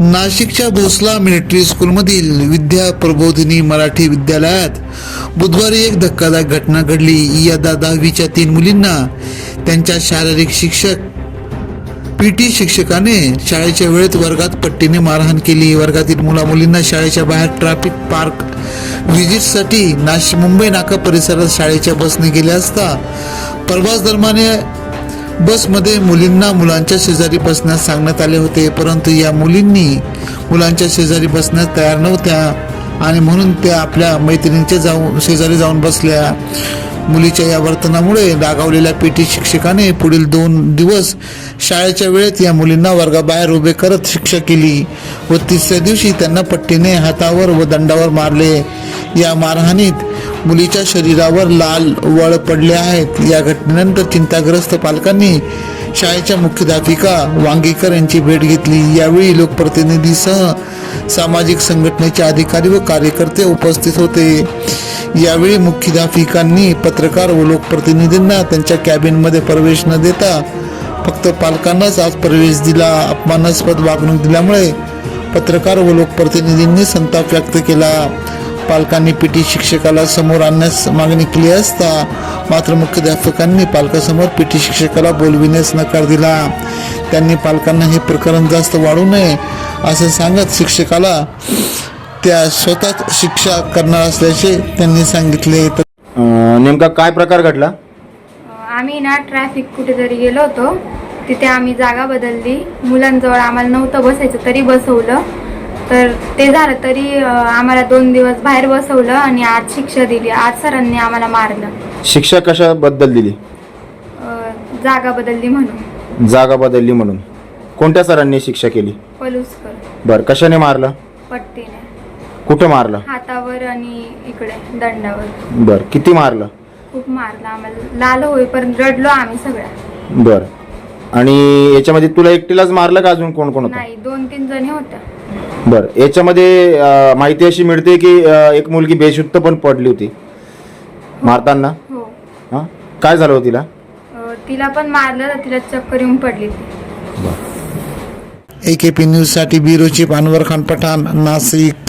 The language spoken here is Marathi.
नाशिकच्या भोसला मिलिटरी स्कूलमधील विद्या प्रबोधिनी मराठी विद्यालयात बुधवारी एक धक्कादायक घटना घडली. इयत्ता दहावीच्या तीन मुलींना त्यांच्या शारीरिक शिक्षक पी टी शिक्षकाने शाळेच्या वेळेत वर्गात पट्टीने मारहाण केली. वर्गातील मुला मुलींना शाळेच्या बाहेर ट्रॅफिक पार्क व्हिजिटसाठी नाश मुंबई नाका परिसरात शाळेच्या बसने गेले असता प्रवास दरम्यान बसमध्ये मुलींना मुलांच्या शेजारी बसण्यास सांगण्यात आले होते परंतु या मुलींनी मुलांच्या शेजारी बसण्यास तयार नव्हत्या आणि म्हणून त्या आपल्या मैत्रिणींच्या जाऊन शेजारी जाऊन बसल्या. मुलीच्या या वर्तनामुळे रागावलेल्या पीटी शिक्षकाने पुढील दोन दिवस शाळेच्या वेळेत या मुलींना वर्गाबाहेर उभे करत शिक्षा केली व तिसऱ्या दिवशी त्यांना पट्टीने हातावर व दंडावर मारले. या मारहाणीत मुलीच्या शरीरावर लाल वळ पडले आहेत. या घटनेनंतर चिंताग्रस्त पालकांनी शाळेच्या मुख्याध्यापिका वांगेकर यांची भेट घेतली. यावेळी लोकप्रतिनिधीसह सामाजिक संघटनेचे अधिकारी व कार्यकर्ते उपस्थित होते. यावेळी मुख्याध्यापिकांनी पत्रकार व लोकप्रतिनिधींना त्यांच्या कॅबिनमध्ये प्रवेश न देता फक्त पालकांनाच आज प्रवेश दिला. अपमानास्पद वागणूक दिल्यामुळे पत्रकार व लोकप्रतिनिधींनी संताप व्यक्त केला. पालकांनी पी टी शिक्षकाला समोर आणण्यास मागणी केली असता मात्र मुख्याध्यापकांनी पालकासमोर पी टी शिक्षकाला बोलविण्यास नकार दिला. त्यांनी पालकांना हे प्रकरण जास्त वाढू नये असं सांगत शिक्षकाला त्या स्वतःच शिक्षा करणार असल्याचे त्यांनी सांगितले. नेमका काय प्रकार घडला? आम्ही ना ट्रॅफिक कुठेतरी गेलो होतो तिथे आम्ही जागा बदलली. मुलांजवळ आम्हाला नव्हतं बसायचं तरी बसवलं. तर ते झालं तरी आम्हाला दोन दिवस बाहेर बसवलं आणि आज शिक्षा दिली. आज सरांनी आम्हाला मारलं. शिक्षा कशाबद्दल दिली? जागा बदलली म्हणून. जागा बदलली म्हणून. कोणत्या सरांनी शिक्षा केली? पलुसकर. बर कशाने मारलं? पट्टीने. कुठं मारलं? हातावर आणि इकडे दंडावर. बर किती मारलं? खूप मारलं आम्हाला. लाल होईपर्यंत रडलो आम्ही सगळ्या. बर. आणि याच्यामध्ये तुला एकटीलाच मारलं का अजून कोण कोण होतं? नाही दोन तीन जणी होत्या. बर याच्यामध्ये अं, माहिती अशी मिळते की अं, एक मुलगी बेशुद्ध पण पडली होती मारताना. हो. हा? काय झालं होतं तिला? अं, तिला पण मारलं तर तिला चक्कर येऊन पडली ती ए के पी न्यूजसाठी अनवर खान पठाण नाशिक